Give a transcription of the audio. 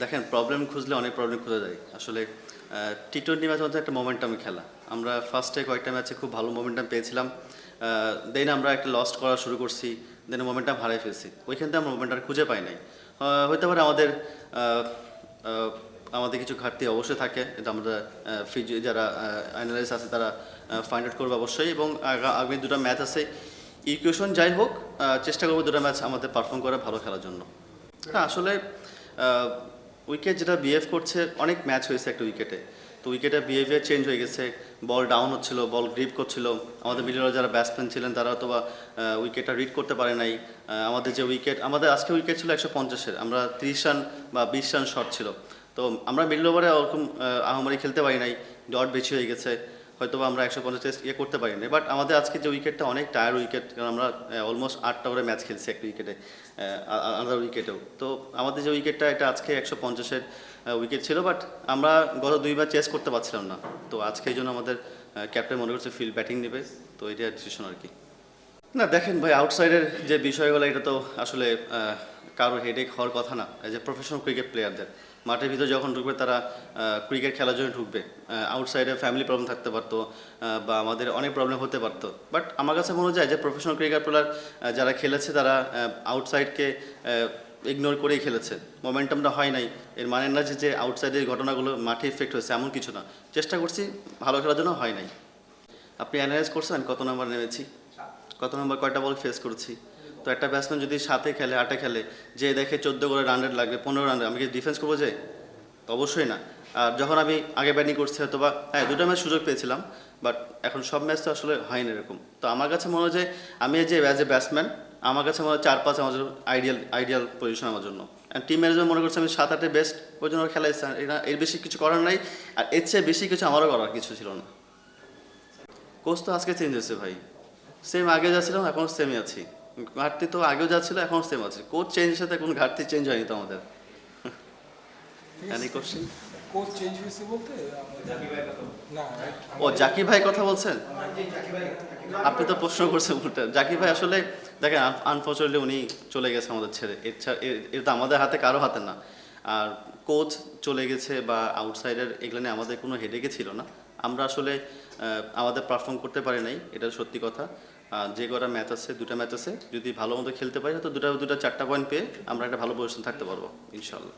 দেখেন প্রবলেম খুঁজলে অনেক প্রবলেম খুঁজে যায় আসলে টি টোয়েন্টি ম্যাচ মধ্যে একটা মোমেন্টাম খেলা। আমরা ফার্স্টে কয়েকটা ম্যাচে খুব ভালো মোমেন্টাম পেয়েছিলাম। দেন আমরা একটা লস্ট করা শুরু করছি দেন মোমেন্টাম হারাই ফেলছি। ওইখান থেকে আমরা মোমেন্টাম খুঁজে পাই নাই। আহ, হতে পারে আমাদের আমাদের কিছু ঘাটতি অবশ্যই থাকে। এটা আমরা ফিজি যারা অ্যানালাইস আছে তারা ফাইন্ড আউট করবে অবশ্যই। এবং আগামী দুটো ম্যাচ আছে। ইকুয়েশন যাই হোক চেষ্টা করব দুটো ম্যাচ আমাদের পারফর্ম করে ভালো খেলার জন্য। হ্যাঁ আসলে উইকেট যেটা বিহেভ করছে অনেক ম্যাচ হয়েছে একটা উইকেটে তো উইকেটের বিহেভিয়ার চেঞ্জ হয়ে গেছে বল ডাউন হচ্ছিল বল গ্রিপ করছিল। আমাদের মিডলে যারা ব্যাটসম্যান ছিলেন তারা হয়তো বা উইকেটটা রিড করতে পারে নাই। আমাদের যে উইকেট আমাদের আজকে উইকেট ছিল একশো পঞ্চাশের আমরা ত্রিশ রান বা বিশ রান শট ছিল। তো আমরা মিডল ওভারে ওরকম আহ, আহামরি খেলতে পারি নাই ডট বেশি হয়ে গেছে। হয়তো আমরা একশো পঞ্চাশ ইয়ে করতে পারি না বাট আমাদের আজকে যে উইকেটটা অনেক টায়ার উইকেট, কারণ আমরা অলমোস্ট আটটা করে ম্যাচ খেলছি একটা উইকেটে আলাদা উইকেটেও। তো আমাদের যে উইকেটটা, এটা আজকে একশো পঞ্চাশের উইকেট ছিল, বাট আমরা গত দুইবার চেস করতে পারছিলাম না। তো আজকে এই জন্য আমাদের ক্যাপ্টেন মনে করছে ফিল্ড ব্যাটিং নেবে, তো এটা ডিসিশন আর কি। না, দেখেন ভাই আউটসাইডের যে বিষয়গুলো, এটা তো আসলে কারোর হেডেক হওয়ার কথা না এজ এ প্রফেশনাল ক্রিকেট প্লেয়ারদের মাঠের ভিতরে যখন ঢুকবে তারা ক্রিকেট খেলার জন্য ঢুকবে। আউটসাইডে ফ্যামিলি প্রবলেম থাকতে পারতো বা আমাদের অনেক প্রবলেম হতে পারতো। বাট আমার কাছে মনে যায় যে প্রফেশনাল ক্রিকেট প্লেয়ার যারা খেলেছে তারা আউটসাইডকে ইগনোর করেই খেলেছে। মোমেন্টামটা হয় নাই। এর মানে না যে যে আউটসাইডের ঘটনাগুলো মাঠে ইফেক্ট হয়েছে, এমন কিছু না। চেষ্টা করছি ভালো খেলার জন্য হয় নাই। আপনি অ্যানালাইজ করছেন? কত নাম্বার নেমেছি? কত নম্বর কয়টা বল ফেস করছি? তো একটা ব্যাটসম্যান যদি সাতে খেলে, আটে খেলে, যে দেখে চোদ্দ করে রান রেট লাগবে, পনেরো রান আমি কি ডিফেন্স করব যে? তো অবশ্যই না। আর যখন আমি আগে ব্যাটিং করছি হয়তো বা হ্যাঁ দুটো ম্যাচ সুযোগ পেয়েছিলাম বাট এখন সব ম্যাচ তো আসলে হয় না এরকম। তো আমার কাছে মনে হয় যে, আমি যে অ্যাজ এ ব্যাটসম্যান আমার কাছে মনে হয় চার পাঁচ আমার আইডিয়াল আইডিয়াল পজিশন আমার জন্য। টিম ম্যানেজমেন্ট মনে করছে আমি সাত আটে বেস্ট ওই জন্য খেলাই এটা এর বেশি কিছু করার নাই, আর এর চেয়ে বেশি কিছু আমারও করার কিছু ছিল না। কোচ তো আজকে চেঞ্জ হয়েছে ভাই। সেম আগে যা ছিলাম এখনও সেমই আছি। ঘাটতি তো আগেও যা ছিল এখনও সেম আছে। কোচ চেঞ্জের সাথে কোনো ঘাটতি চেঞ্জ হয়নি তো আমাদের। Any question? কোচ চেঞ্জ হয়েছে বলতে? না ও জাকির ভাই কথা বলছেন? আপনি তো প্রশ্ন করছেন উল্টা জাকির ভাই আসলে দেখেন আনফর্চুনেটলি উনি চলে গেছে আমাদের ছেড়ে। এর এটা তো আমাদের হাতে কারও হাতে না। আর কোচ চলে গেছে বা আউটসাইডার এগুলো নিয়ে আমাদের কোনো হেডেকে ছিল না। আমরা আসলে আমাদের পারফর্ম করতে পারি নাই এটা সত্যি কথা। যে কটা ম্যাচ আছে, দুটা ম্যাচ আছে, যদি ভালো মতো খেলতে পারি, তো দুটা দুটা, চারটা পয়েন্ট পেয়ে আমরা একটা ভালো পজিশন থাকতে পারব ইনশাল্লাহ